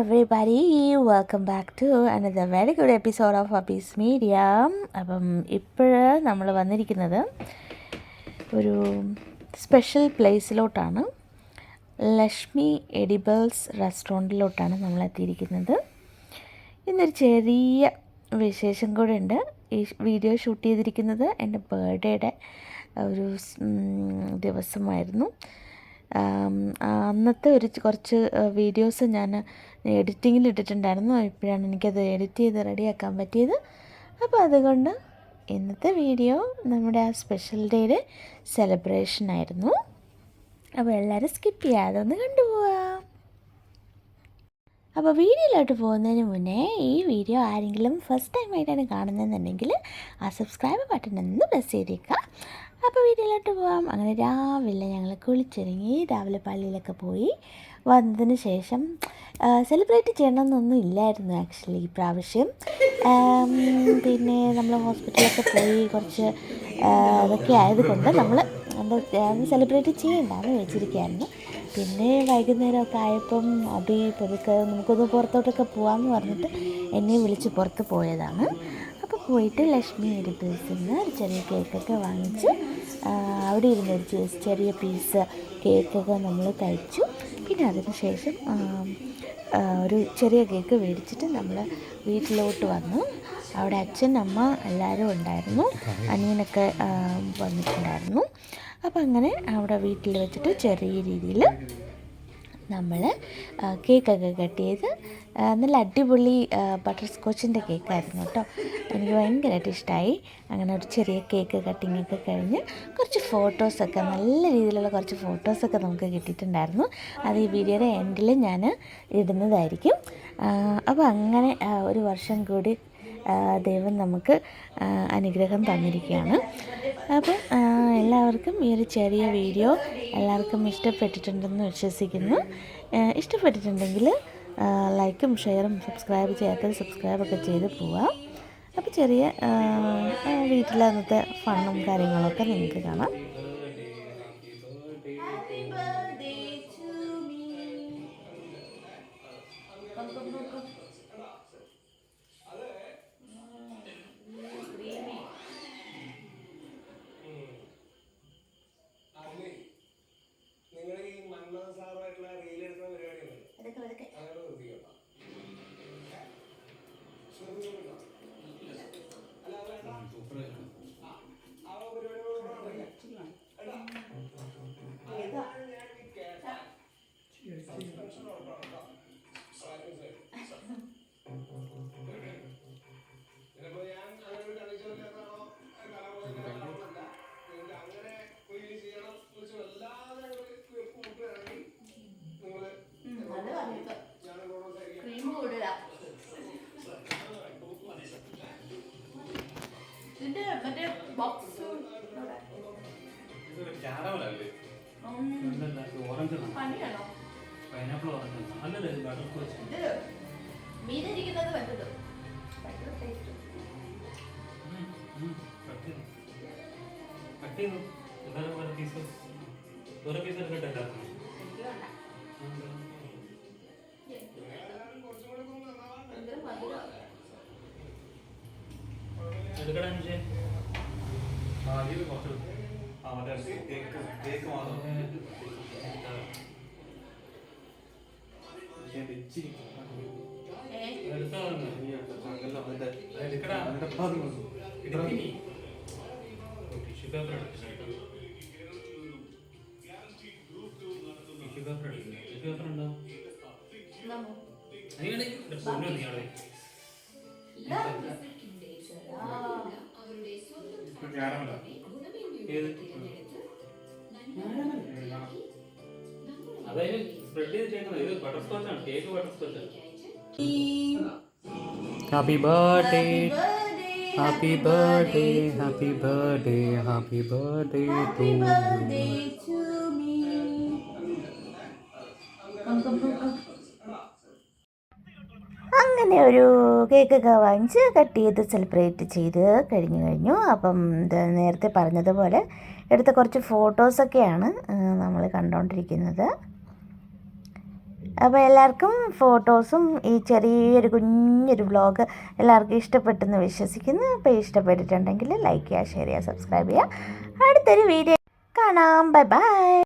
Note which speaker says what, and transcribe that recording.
Speaker 1: everybody, welcome back to another very good episode of Abees media അപ്പം ഇപ്പോൾ നമ്മൾ വന്നിരിക്കുന്നത് ഒരു സ്പെഷ്യൽ പ്ലേസിലോട്ടാണ് ലക്ഷ്മി എഡിബിൾസ് റെസ്റ്റോറന്റിലോട്ടാണ് നമ്മൾ എത്തിയിരിക്കുന്നത് ഇന്നൊരു ചെറിയ വിശേഷം കൂടെ ഉണ്ട് ഈ വീഡിയോ ഷൂട്ട് ചെയ്തിരിക്കുന്നത് എന്റെ ബർത്ത്ഡേയുടെ ഒരു ദിവസമായിരുന്നു. അന്നത്തെ ഒരു കുറച്ച് വീഡിയോസ് ഞാൻ എഡിറ്റിങ്ങിൽ ഇട്ടിട്ടുണ്ടായിരുന്നു. ഇപ്പോഴാണ് എനിക്കത് എഡിറ്റ് ചെയ്ത് റെഡിയാക്കാൻ പറ്റിയത്. അപ്പോൾ അതുകൊണ്ട് ഇന്നത്തെ വീഡിയോ നമ്മുടെ ആ സ്പെഷ്യൽ ഡേയുടെ സെലിബ്രേഷൻ ആയിരുന്നു അപ്പോൾ എല്ലാവരും സ്കിപ്പ് ചെയ്യാതെ ഒന്ന് കണ്ടുപോവാം അപ്പോൾ വീഡിയോയിലോട്ട് പോകുന്നതിന് മുന്നേ ഈ വീഡിയോ ആരെങ്കിലും ഫസ്റ്റ് ടൈം ആയിട്ടാണ് കാണുന്നതെന്നുണ്ടെങ്കിൽ ആ സബ്സ്ക്രൈബ് ബട്ടൺ ഒന്ന് പ്രസ് ചെയ്തേക്കുക അപ്പോൾ വീഡിയോയിലോട്ട് പോകാം അങ്ങനെ രാവിലെ ഞങ്ങൾ കുളിച്ചൊരുങ്ങി രാവിലെ പള്ളിയിലൊക്കെ പോയി വന്നതിന് ശേഷം സെലിബ്രേറ്റ് ചെയ്യണമെന്നൊന്നും ഇല്ലായിരുന്നു ആക്ച്വലി ഈ പ്രാവശ്യം. പിന്നെ നമ്മൾ ഹോസ്പിറ്റലൊക്കെ പോയി കുറച്ച് അതൊക്കെ ആയതുകൊണ്ട് നമ്മൾ എന്താ സെലിബ്രേറ്റ് ചെയ്യണ്ടെന്ന് വെച്ചിരിക്കുകയായിരുന്നു പിന്നെ വൈകുന്നേരമൊക്കെ ആയപ്പം അബി പതുക്കെ നമുക്കൊന്ന് പുറത്തോട്ടൊക്കെ പോകാമെന്ന് പറഞ്ഞിട്ട് എന്നെ വിളിച്ച് പുറത്ത് പോയതാണ്. അപ്പോൾ പോയിട്ട് ലക്ഷ്മി എഡിബിൾസിൽ നിന്ന് ഒരു ചെറിയ കേക്കൊക്കെ വാങ്ങിച്ച് അവിടെ ഇരുന്ന് ഒരു ചെ- ചെറിയ പീസ് കേക്കൊക്കെ നമ്മൾ കഴിച്ചു. പിന്നെ അതിന് ശേഷം ഒരു ചെറിയ കേക്ക് മേടിച്ചിട്ട് നമ്മൾ വീട്ടിലോട്ട് വന്നു. അവിടെ അച്ഛൻ അമ്മ എല്ലാവരും ഉണ്ടായിരുന്നു. അനിയനൊക്കെ വന്നിട്ടുണ്ടായിരുന്നു. അപ്പം അങ്ങനെ അവിടെ വീട്ടിൽ വെച്ചിട്ട് ചെറിയ രീതിയിൽ നമ്മൾ കേക്കൊക്കെ കട്ട് ചെയ്ത് നല്ല അടിപൊളി ബട്ടർ സ്കോച്ചിന്റെ കേക്കായിരുന്നു കേട്ടോ. എനിക്ക് ഭയങ്കരമായിട്ട് ഇഷ്ടമായി അങ്ങനെ ഒരു ചെറിയ കേക്ക് കട്ടിങ്ങൊക്കെ കഴിഞ്ഞ് കുറച്ച് ഫോട്ടോസൊക്കെ നല്ല രീതിയിലുള്ള കുറച്ച് ഫോട്ടോസൊക്കെ നമുക്ക് കിട്ടിയിട്ടുണ്ടായിരുന്നു. അത് ഈ വീഡിയോയുടെ എൻഡിൽ ഞാൻ ഇടുന്നതായിരിക്കും. അപ്പോൾ അങ്ങനെ ഒരു വർഷം കൂടി ദൈവം നമുക്ക് അനുഗ്രഹം തന്നിരിക്കുകയാണ്. അപ്പം എല്ലാവർക്കും ഈ ഒരു ചെറിയ വീഡിയോ എല്ലാവർക്കും ഇഷ്ടപ്പെട്ടിട്ടുണ്ടെന്ന് വിശ്വസിക്കുന്നു. ഇഷ്ടപ്പെട്ടിട്ടുണ്ടെങ്കിൽ ലൈക്കും ഷെയറും സബ്സ്ക്രൈബ് ചെയ്യാത്തത് സബ്സ്ക്രൈബൊക്കെ ചെയ്ത് പോവാം അപ്പോൾ ചെറിയ വീട്ടിലെ അന്നത്തെ ഫണ്ണും കാര്യങ്ങളൊക്കെ നിങ്ങൾക്ക് കാണാം.
Speaker 2: പരിപാടിയുണ്ട്
Speaker 3: പണിയാണോ
Speaker 4: പൈനാപ്പിൾ ഓറഞ്ച് അല്ലല്ലേ ബട്ടർ സ്കോച്ച്
Speaker 3: മീനിരിക്കുന്നത് ടേസ്റ്റ്
Speaker 4: കട്ട് ചെയ്തു. വേറെ വേറെ പീസ് വേറെ പീസ് എടുക്കട്ടെ എല്ലാവർക്കും? എടുക്കടാ ആദ്യം കുറച്ചെടുക്കും. ആ മറ്റേ കേക്ക് കേക്ക് മാത്രം.
Speaker 3: ഏ.
Speaker 4: എടുത്താ അതായത് സ്പ്രെഡ് ചെയ്തിട്ടേക്കുന്നത്. ഇത് ബട്ടർ സ്കോച്ച് ആണ്. കേക്ക് ബട്ടർ സ്കോച്ച് ആണ്. Happy birthday happy birthday happy birthday happy birthday to
Speaker 1: അങ്ങനെ ഒരു കേക്കൊക്കെ വാങ്ങിച്ച് കട്ട് ചെയ്ത് സെലിബ്രേറ്റ് ചെയ്ത് കഴിഞ്ഞു കഴിഞ്ഞു. അപ്പം നേരത്തെ പറഞ്ഞതുപോലെ എടുത്ത കുറച്ച് ഫോട്ടോസൊക്കെയാണ് നമ്മൾ കണ്ടുകൊണ്ടിരിക്കുന്നത് അപ്പോൾ എല്ലാവർക്കും ഫോട്ടോസും ഈ ചെറിയൊരു കുഞ്ഞൊരു വ്ളോഗ് എല്ലാവർക്കും ഇഷ്ടപ്പെട്ടെന്ന് വിശ്വസിക്കുന്നു. അപ്പോൾ ഇഷ്ടപ്പെട്ടിട്ടുണ്ടെങ്കിൽ ലൈക്ക് ചെയ്യുക ഷെയർ ചെയ്യുക സബ്സ്ക്രൈബ് ചെയ്യുക. അടുത്തൊരു വീഡിയോ കാണാം. Bye bye.